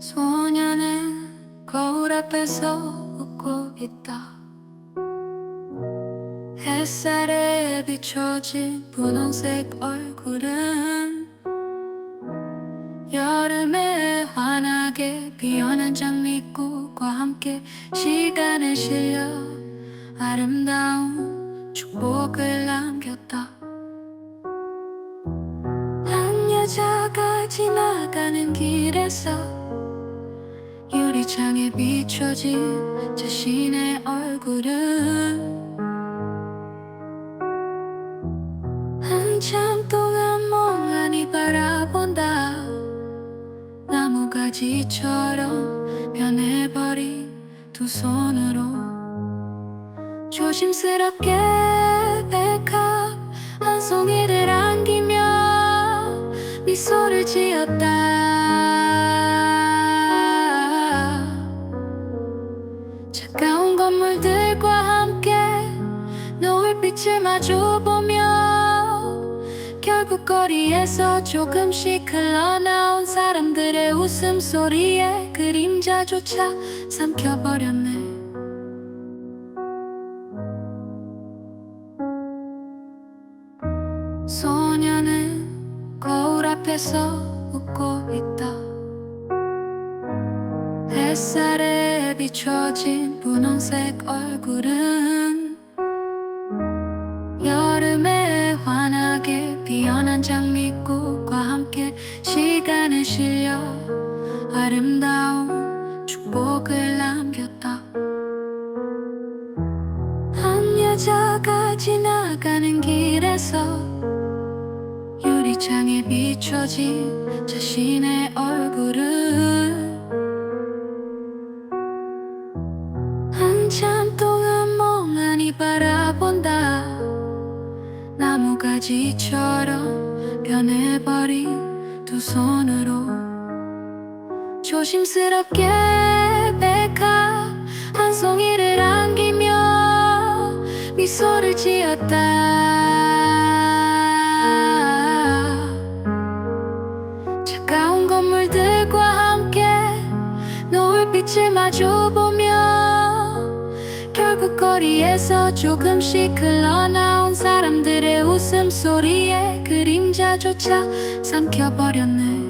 소녀는 거울 앞에서 웃고 있다. 햇살에 비춰진 분홍색 얼굴은 여름에 환하게 피어난 장미꽃과 함께 시간을 실려 아름다운 축복을 남겼다. 한 여자가 지나가는 길에서 창에 비춰진 자신의 얼굴은 한참 동안 멍하니 바라본다. 나무가지처럼 변해버린 두 손으로 조심스럽게 백합 한 송이를 안기며 미소를 지었다 빛을 마주보며 결국 거리에서 조금씩 흘러나온 사람들의 웃음소리에 그림자조차 삼켜버렸네. 소녀는 거울 앞에서 웃고 있다. 햇살에 비춰진 분홍색 얼굴은 여름에 환하게 피어난 장미꽃과 함께 시간을 실려 아름다운 축복을 남겼다. 한 여자가 지나가는 길에서 유리창에 비춰진 자신의 얼굴을 한참 동안 멍하니 바라본다 나무가지처럼 변해버린 두 손으로 조심스럽게 백합 한 송이를 안기며 미소를 지었다. 차가운 건물들과 함께 노을빛을 마주보며 결국 거리에서 조금씩 흘러나온 웃음소리에 그림자조차 삼켜버렸네